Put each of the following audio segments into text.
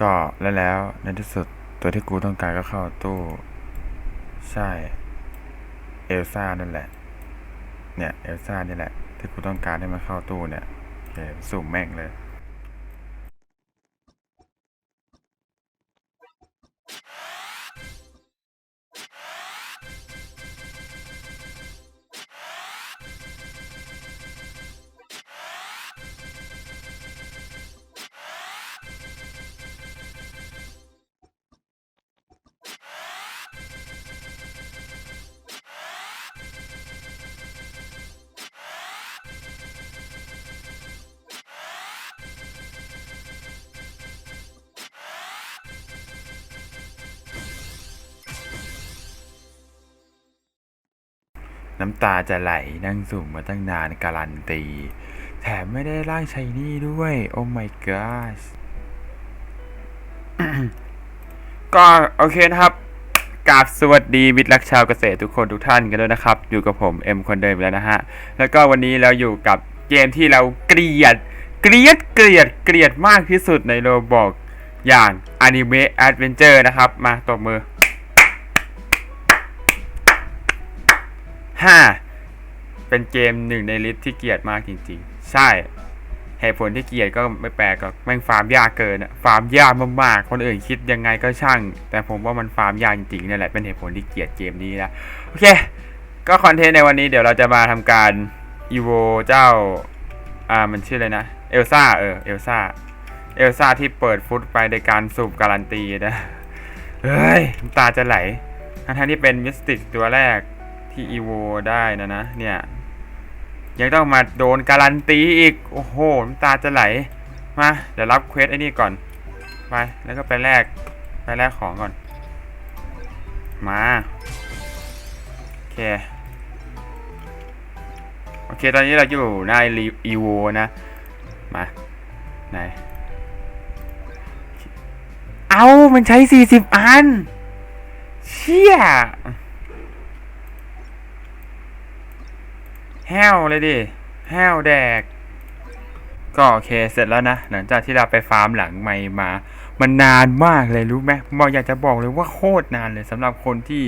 ก็แล้วแล้วในที่สุดตัวที่กูต้องการก็เข้าตู้ ใช่ เอลซ่านั่นแหละ เนี่ย เอลซ่านี่แหละ ที่กูต้องการให้มันเข้าตู้เนี่ยโอเคสุ่มแม่งเลย น้ำตาจะไหลนั่งสุ่มมาตั้งนานการันตี แถมไม่ได้ร่างชายนี่ด้วย โอ้ my god ก็โอเคนะครับกราบสวัสดีมิตรรักชาวเกษตรทุกคนทุกท่านกันด้วยนะครับ อยู่กับผมเอ็มคนเดิมแล้วนะฮะ แล้วก็วันนี้เราอยู่กับเกมที่เราเกลียด เกลียดเกลียดเกลียดมากที่สุดในโลบอกอย่าง Anime Adventure นะครับ มาตบมือ ห้าเป็นเกมหนึ่งในลิสที่เกลียดมากจริงๆ ใช่เหตุผลที่เกลียดก็ไม่แปลกหรอกแม่งฟาร์มยากเกินอะฟาร์มยากมากๆ คนอื่นคิดยังไงก็ช่าง แต่ผมว่ามันฟาร์มยากจริงๆนี่แหละเป็นเหตุผลที่เกลียดเกมนี้นะโอเค ก็คอนเทนต์ในวันนี้เดี๋ยวเราจะมาทำการอีโวเจ้าอ่ามันชื่ออะไรนะเอลซ่าเออเอลซ่าเอลซ่าที่เปิดฟุตไปในการสูบการันตีนะเฮ้ยตาจะไหลทั้งที่เป็นมิสติกตัวแรก ที่อีโวได้นะนะ เนี่ย ยังต้องมาโดนการันตีอีก โอ้โหน้ำตาจะไหล มา เดี๋ยวรับเควสไอ้นี่ก่อน ไป แล้วก็ไปแลก ไปแลกของก่อน มา โอเค โอเค ตอนนี้เราอยู่ในรีอีโวนะ มาไหนเอามันใช้ 40 อัน เชี่ย แห้วเลยดิ แห้วแดก ก็โอเคเสร็จแล้วนะ หลังจากที่เราไปฟาร์มหลังไม่มา มันนานมากเลยรู้ไหมมออยากจะบอกเลยว่าโคตรนานเลยสำหรับคนที่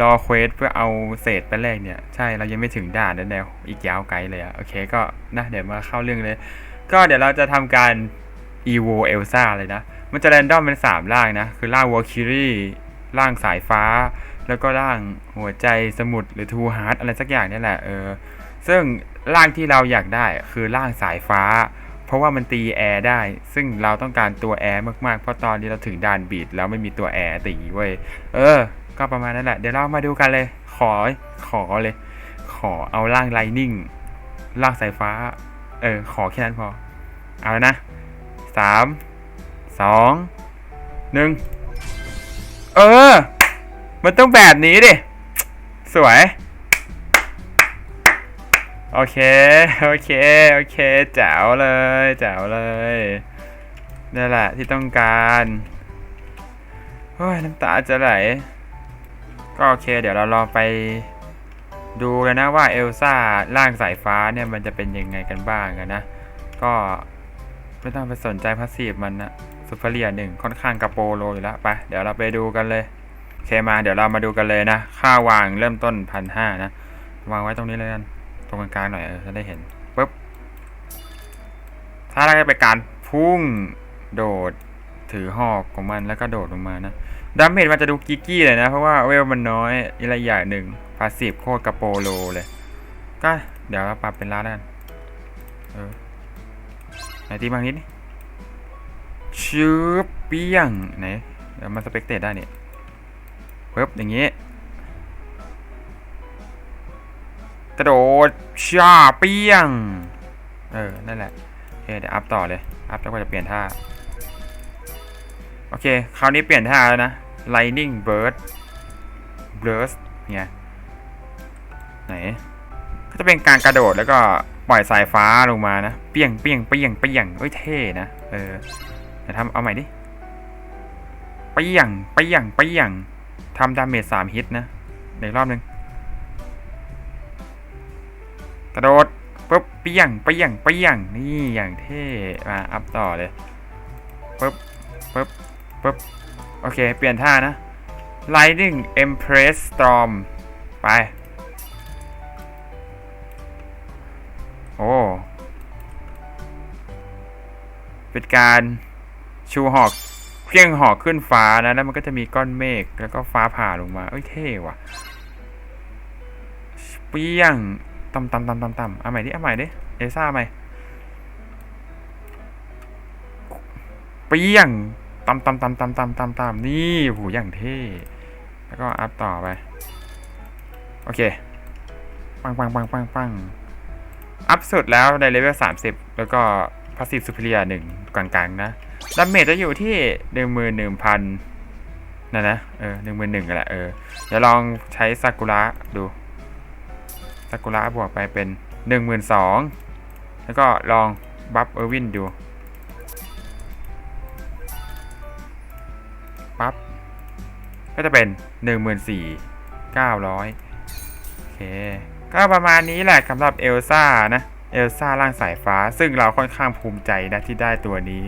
รอเควสเพื่อเอาเศษไปแรกเนี่ย ใช่เรายังไม่ถึงด่านนั่นแนวอีกยาวไกลเลยอะโอเคก็นะเดี๋ยวมาเข้าเรื่องเลย ก็เดี๋ยวเราจะทำการ evo elsa เลยนะ มันจะแรนดอมเป็นสามร่างนะ คือร่าง Valkyrie ร่างสายฟ้า แล้วก็ร่างหัวใจสมุทรหรือ Two Heart อะไรสักอย่างนี่แหละ เออ ซึ่งร่างที่เราอยากได้คือร่างสายฟ้า เพราะว่ามันตีแอร์ได้ ซึ่งเราต้องการตัวแอร์มากๆ เพราะตอนนี้เราถึงด่านบีดแล้วไม่มีตัวแอร์ตีเว้ย เออ ก็ประมาณนั้นแหละ เดี๋ยวเรามาดูกันเลย ขอ ขอเลย ขอเอาร่างไลนิ่ง ร่างสายฟ้า เออ ขอแค่นั้นพอ เอาแล้วนะสามสองหนึ่งเออ มันต้องแบบนี้ดิ สวย โอเค โอเค โอเคแจ๋วเลยแจ๋วเลยนี่แหละที่ต้องการโอ้ยน้ำตาจะไหล ก็โอเค เดี๋ยวเราลองไปดูเลยนะว่าเอลซ่าร่างสายฟ้าเนี่ยมันจะเป็นยังไงกันบ้างกันนะ ก็ไม่ต้องไปสนใจพาสซีฟมันนะซูเปอร์เรียหนึ่งค่อนข้างกระโปโลอยู่แล้วไปเดี๋ยวเราไปดูกันเลยโอเคมาเดี๋ยวเรามาดูกันเลยนะ ค่าวางเริ่มต้นพันห้านะ วางไว้ตรงนี้เลยกัน รงกลางๆหน่อยเออจะได้เห็นปุ๊บถ้าเราจะไปการพุ่งโดดถือหอกของมันแล้วก็โดดลงมานะดาเมจมันจะดูกิกี้เลยนะ เพราะว่าเวลมันน้อยอะไรอย่างหนึ่งพาสีฟโคตรกระโปโลเลย ก็เดี๋ยวเราปรับเป็นล้านแล้วกันเออไหนตีบางนิดนี่ชืบเปี้ยงไหนเดี๋ยวมันสเปกเตตได้เนี่ยปึ๊บอย่างงี้ กระโดดชาเปี้ยง เออ นั่นแหละโอเคเดี๋ยวอัพต่อเลย อัพแล้วก็จะเปลี่ยนท่า โอเค คราวนี้เปลี่ยนท่าแล้วนะ Lightning Bird Burst เนี่ยไหน ก็จะเป็นการกระโดดแล้วก็ปล่อยสายฟ้าลงมานะ เปี้ยงเปี้ยงเปี้ยงเปี้ยงเอ้ยเท่นะ เออเดี๋ยวทำเอาใหม่ดิเปี้ยงเปี้ยงเปี้ยงทำดาเมจสามฮิตนะเดี๋ยวรอบหนึ่ง กระโดดปุ๊บเปี้ยงเปี้ยงเปี้ยงนี่อย่างเท่มาอัพต่อเลยปึ๊บปึ๊บปึ๊บโอเค เปลี่ยนท่านะ Lightning Empress Storm ไป โอ้เป็นการชูหอกเพียงหอกขึ้นฟ้านะ แล้วมันก็จะมีก้อนเมฆแล้วก็ฟ้าผ่าลงมา เอ้ยเท่ว่ะเปี้ยง ต่ำต่ำต่ำต่ำต่ำเอาใหม่ดิเอาใหม่ดิเอซ่าใหม่เปี้ยงต่ำต่ำต่ำต่ำต่ำต่ำต่ำนี่โหอย่างเท่แล้วก็อัพต่อไป โอเค ปังปังปังปังปังอัพสุดแล้วในเลเวล30แล้วก็พาสซีฟซูเปอร์หนึ่งกลางๆนะดาเมจจะอยู่ที่หนึ่งหมื่นหนึ่งพันนะนะ เออหนึ่งหมื่นหนึ่งกันแหละเออเดี๋ยวลองใช้ซากุระดู ซากุระบวกไปเป็นหนึ่งหมื่นสองแล้วก็ลองบัฟเออร์วินดูปั๊บก็จะเป็นหนึ่งหมื่นสี่เก้าร้อยโอเค ก็ประมาณนี้แหละสำหรับเอลซ่านะเอลซ่าร่างสายฟ้า ซึ่งเราค่อนข้างภูมิใจนะที่ได้ตัวนี้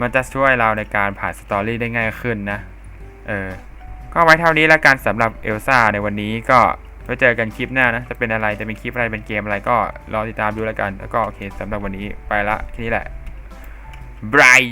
มันจะช่วยเราในการผ่านสตอรี่ได้ง่ายขึ้นนะ เออ ก็ไว้เท่านี้แล้วกันสำหรับเอลซ่าในวันนี้ก็ ไว้เจอกันคลิปหน้านะ จะเป็นอะไร จะเป็นคลิปอะไร เป็นเกมอะไรก็รอติดตามดูแล้วกัน แล้วก็โอเคสำหรับวันนี้ไปละแค่นี้แหละบาย